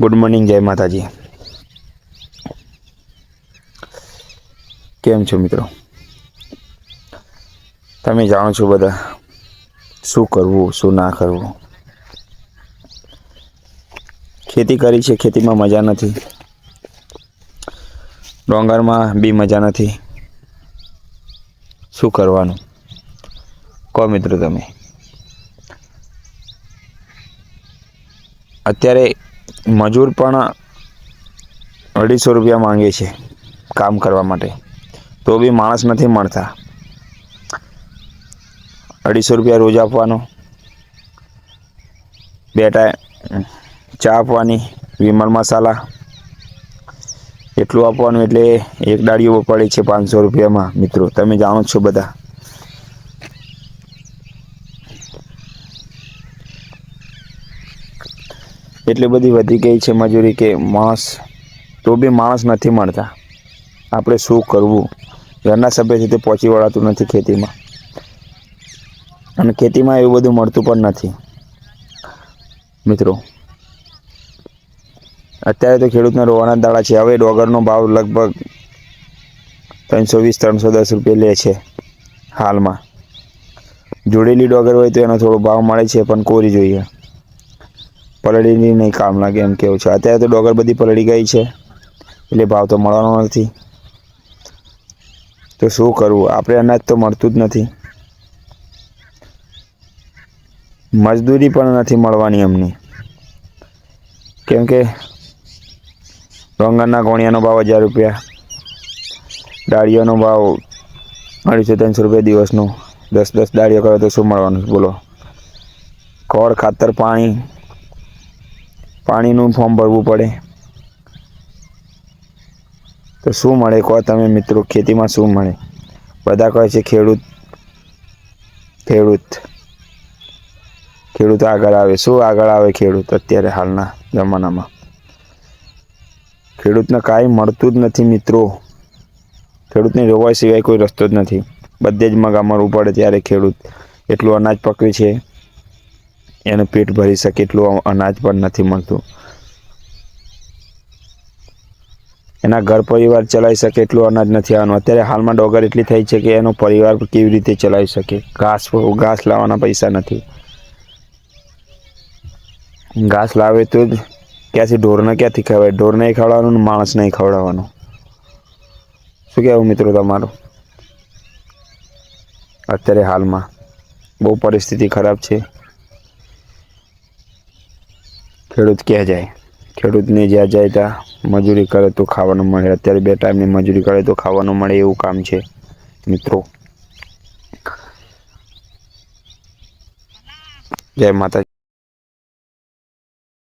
Good morning જય માતાજી કેમ છો મિત્રો? તમે જાણો છો બધા શું કરવું, શું ના કરવું? ખેતી કરી છે, ખેતીમાં મજા નથી. ડોંગરમાં બી મજા નથી. શું કરવાનું? કહો મિત્રો તમે. અત્યારે મજૂર પણ અઢીસો રૂપિયા માંગે છે કામ કરવા માટે. તો બી માણસ નથી મળતા. અઢીસો રૂપિયા રોજ આપવાનો. બે ટાઈમ ચા આપવાની, વિમલ મસાલા. એટલું આપવાનું એટલે એક ડાળીઓ પડે છે પાંચસો રૂપિયામાં, મિત્રો. તમે જાણો છો બધા. એટલી બધી વધી ગઈ છે મજૂરી કે માણસ, તો બી માણસ નથી મળતા. આપણે શું કરવું? ઘરના સભ્યથી તે પહોંચી વળાતું નથી ખેતીમાં. અને ખેતીમાં એવું બધું મળતું પણ નથી. મિત્રો, અત્યારે તો ખેડૂતના રોવાના દાડા છે. હવે ડોગરનો ભાવ લગભગ ત્રણસો વીસ, ત્રણસો દસ રૂપિયા લે છે હાલમાં. જોડેલી ડોગર હોય તો એનો થોડો ભાવ મળે છે, પણ કોરી જોઈએ. પલળીની નહીં કામ લાગે એમ કેવું છે. અત્યારે તો ડોગર બધી પલળી ગઈ છે, એટલે ભાવ તો મળવાનો નથી. તો શું કરવું? આપણે અનાજ તો મળતું જ નથી. મજદૂરી પણ નથી મળવાની એમની. કેમ કે ડોંગરના ગોણિયાનો ભાવ હજાર રૂપિયા, ડાળીઓનો ભાવ અઢીસો ત્રણસો રૂપિયા દિવસનો. દસ દસ ડાળીઓ કરો તો શું મળવાનું? બોલો. ખોળ, ખાતર, પાણી પાણીનું ફોર્મ ભરવું પડે. તો શું મળે? કહો તમે મિત્રો, ખેતીમાં શું મળે? બધા કહે છે ખેડૂત ખેડૂત. ખેડૂત આગળ આવે. શું આગળ આવે ખેડૂત અત્યારે હાલના જમાનામાં? ખેડૂતને કાંઈ મળતું જ નથી મિત્રો. ખેડૂતને જોવા સિવાય કોઈ રસ્તો જ નથી. બધે જ મગા મળવું પડે ત્યારે ખેડૂત. એટલું અનાજ પકવે છે. એનું પેટ ભરી શકે એટલું અનાજ પણ નથી મળતું. એના ઘર પરિવાર ચલાવી શકે એટલું અનાજ નથી આવવાનું. અત્યારે હાલમાં ડોગર એટલી થઈ છે કે એનો પરિવાર કેવી રીતે ચલાવી શકે? ઘાસ ઘાસ લાવવાના પૈસા નથી. ઘાસ લાવે તો જ ક્યાંથી ઢોરને ક્યાંથી ખવાય ઢોર નહીં ખવડાવવાનું માણસ નહીં ખવડાવવાનું. શું કહેવું મિત્રો તમારું? અત્યારે હાલમાં બહુ પરિસ્થિતિ ખરાબ છે. ખેડૂત ક્યાં જાય? ખેડૂતને જ્યાં જાય ત્યાં મજૂરી કરે તો ખાવાનું મળે. અત્યારે બે ટાઈમની મજૂરી કરે તો ખાવાનું મળે એવું કામ છે. મિત્રો. જય માતા